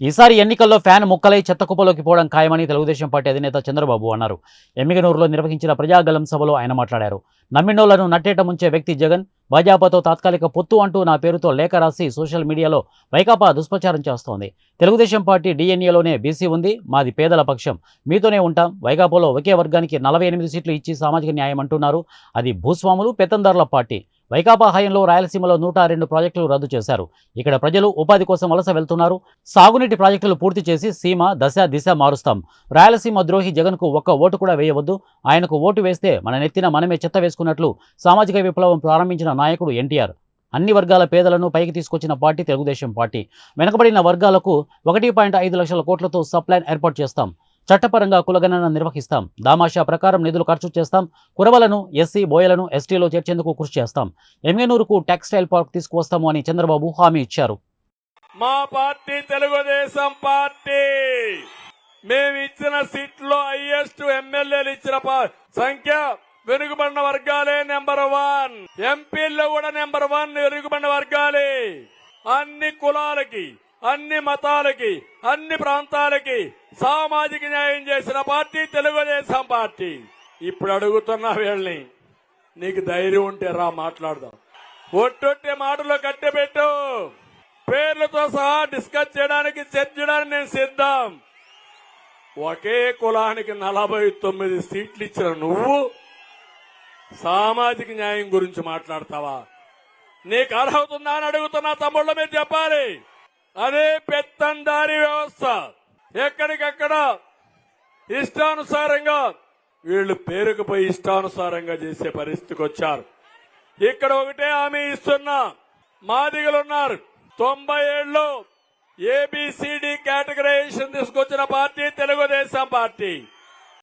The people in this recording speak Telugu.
ఈసారి ఎన్నికల్లో ఫ్యాన్ ముక్కలై చెత్త కుప్పలోకి పోవడం ఖాయమని తెలుగుదేశం పార్టీ అధినేత చంద్రబాబు అన్నారు. ఎమ్మిగనూరులో నిర్వహించిన ప్రజాగలం సభలో ఆయన మాట్లాడారు. నమ్మినోళ్ళను నట్టేట ముంచే వ్యక్తి జగన్ భాజపాతో తాత్కాలిక పొత్తు అంటూ నా పేరుతో లేఖ రాసి సోషల్ మీడియాలో వైకాపా దుష్ప్రచారం చేస్తోంది. తెలుగుదేశం పార్టీ డిఎన్ఏలోనే బీసీ ఉంది మాది పేదల పక్షం. మీతోనే ఉంటాం వైకాపాలో ఒకే వర్గానికి నలభై ఎనిమిది సీట్లు ఇచ్చి సామాజిక న్యాయం అంటున్నారు. అది భూస్వాములు పెత్తందారుల పార్టీ. వైకాపా హయంలో రాయలసీమలో నూట రెండు ప్రాజెక్టులు రద్దు చేశారు. ఇక్కడ ప్రజలు ఉపాధి కోసం వలస వెళ్తున్నారు. సాగునీటి ప్రాజెక్టులు పూర్తి చేసి సీమ దశ దిశ మారుస్తాం. రాయలసీమ ద్రోహి జగన్కు ఒక్క ఓటు కూడా వేయవద్దు. ఆయనకు ఓటు వేస్తే మన నెత్తిన మనమే చెత్త వేసుకున్నట్లు సామాజిక విప్లవం ప్రారంభించిన నాయకుడు ఎన్టీఆర్. అన్ని వర్గాల పేదలను పైకి తీసుకొచ్చిన పార్టీ తెలుగుదేశం పార్టీ. వెనుకబడిన వర్గాలకు ఒకటి పాయింట్ ఐదు లక్షల కోట్లతో సప్లైన్ ఏర్పాటు చేస్తాం. చట్టపరంగా కులగణన నిర్వహిస్తాం. దామాషా ప్రకారం నిధులు ఖర్చు చేస్తాం. కురవలను ఎస్సీ బోయలను ఎస్టీలో చేర్చేందుకు కృషి చేస్తాం. ఎమ్మెనూరుకు టెక్స్టైల్ పార్క్ తీసుకువస్తాము అని చంద్రబాబు హామీ ఇచ్చారు. మా పార్టీ తెలుగుదేశం పార్టీ. మేము ఇచ్చిన సీట్లో హైయెస్ట్ ఎమ్మెల్యేలు ఇచ్చిన సంఖ్య వెనుకబడిన వర్గాలే నెంబర్ వన్. ఎంపీల్లో కూడా నెంబర్ వన్ వెనుకబడిన వర్గాలే. అన్ని కులాలకి అన్ని మతాలకి అన్ని ప్రాంతాలకి సామాజిక న్యాయం చేసిన పార్టీ తెలుగుదేశం పార్టీ. ఇప్పుడు అడుగుతున్నా వీళ్ళని నీకు ధైర్యం ఉంటే రా మాట్లాడదాం. ఒట్టొట్టే మాటలో కట్టెబెట్టు. పేర్లతో సహా డిస్కస్ చేయడానికి చర్చడానికి నేను సిద్ధం. ఒకే కులానికి నలభై తొమ్మిది సీట్లు ఇచ్చిన నువ్వు సామాజిక న్యాయం గురించి మాట్లాడతావా? నీకు అర్హత ఉందా అని అడుగుతున్నా తమ్ముళ్ళ అదే పెత్తందారి వ్యవస్థ. ఎక్కడికక్కడ ఇష్టానుసారంగా వీళ్ళు పేరుకుపోయి ఇష్టానుసారంగా చేసే పరిస్థితికి వచ్చారు. ఇక్కడ ఒకటే హామీ ఇస్తున్నా. మాదిగలున్నారు తొంభై ఏళ్ళు ఏబిసిడి కేటగరైజేషన్ తీసుకొచ్చిన పార్టీ తెలుగుదేశం పార్టీ.